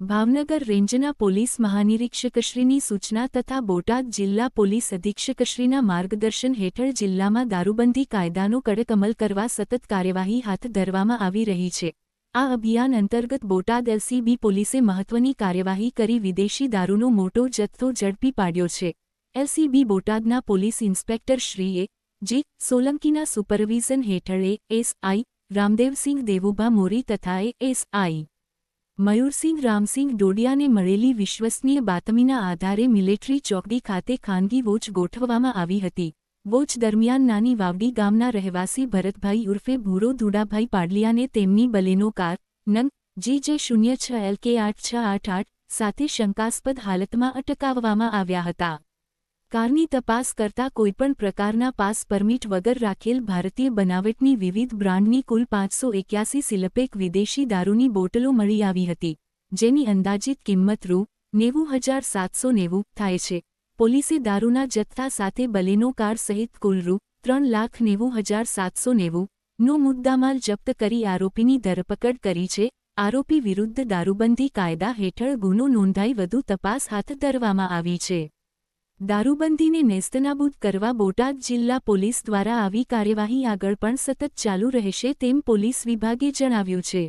ભાવનગર રેન્જના પોલીસ મહાનિરીક્ષકશ્રીની સૂચના તથા બોટાદ જિલ્લા પોલીસ અધિક્ષકશ્રીના માર્ગદર્શન હેઠળ જિલ્લામાં દારૂબંધી કાયદાનો કડક અમલ કરવા સતત કાર્યવાહી હાથ ધરવામાં આવી રહી છે. આ અભિયાન અંતર્ગત બોટાદ એલસીબી પોલીસે મહત્વની કાર્યવાહી કરી વિદેશી દારૂનો મોટો જથ્થો ઝડપી પાડ્યો છે. એલસીબી બોટાદના પોલીસ ઇન્સ્પેક્ટર શ્રીએ જે સોલંકીના સુપરવિઝન હેઠળ એસઆઈ રામદેવસિંહ દેવુભા મોરી તથા એએસઆઈ મયુરસિંહ રામસિંહ ડોડિયાને મળેલી વિશ્વસનીય બાતમીના આધારે મિલિટરી ચોકડી ખાતે ખાનગી વોચ ગોઠવવામાં આવી હતી. વોચ દરમિયાન નાની વાવડી ગામના રહેવાસી ભરતભાઈ ઉર્ફે ભૂરો ધુડાભાઈ પાડલિયાને તેમની બલેનો કાર, નંગ જી જે શૂન્ય છ એલ કે આઠ છ આઠ આઠ, સાથે શંકાસ્પદ હાલતમાં અટકાવવામાં આવ્યા હતા. કારની તપાસ કરતા કોઈપણ પ્રકારના પાસ પરમિટ વગર રાખેલ ભારતીય બનાવટની વિવિધ બ્રાન્ડની કુલ પાંચસો એક્યાસી સિલપેક વિદેશી દારૂની બોટલો મળી આવી હતી, જેની અંદાજિત કિંમત રૂ. નેવું હજાર સાતસો નેવું થાય છે. પોલીસે દારૂના જથ્થા સાથે બલેનો કાર સહિત કુલ રૂ. ત્રણ લાખ નેવું હજાર સાતસો નેવું નો મુદ્દામાલ જપ્ત કરી આરોપીની ધરપકડ કરી છે. આરોપી વિરુદ્ધ દારૂબંધી કાયદા હેઠળ ગુનો નોંધાઈ વધુ તપાસ હાથ ધરવામાં આવી છે. દારૂબંધીને નેસ્તનાબૂદ કરવા બોટાદ જિલ્લા પોલીસ દ્વારા આવી કાર્યવાહી આગળ પણ સતત ચાલુ રહેશે તેમ પોલીસ વિભાગે જણાવ્યું છે.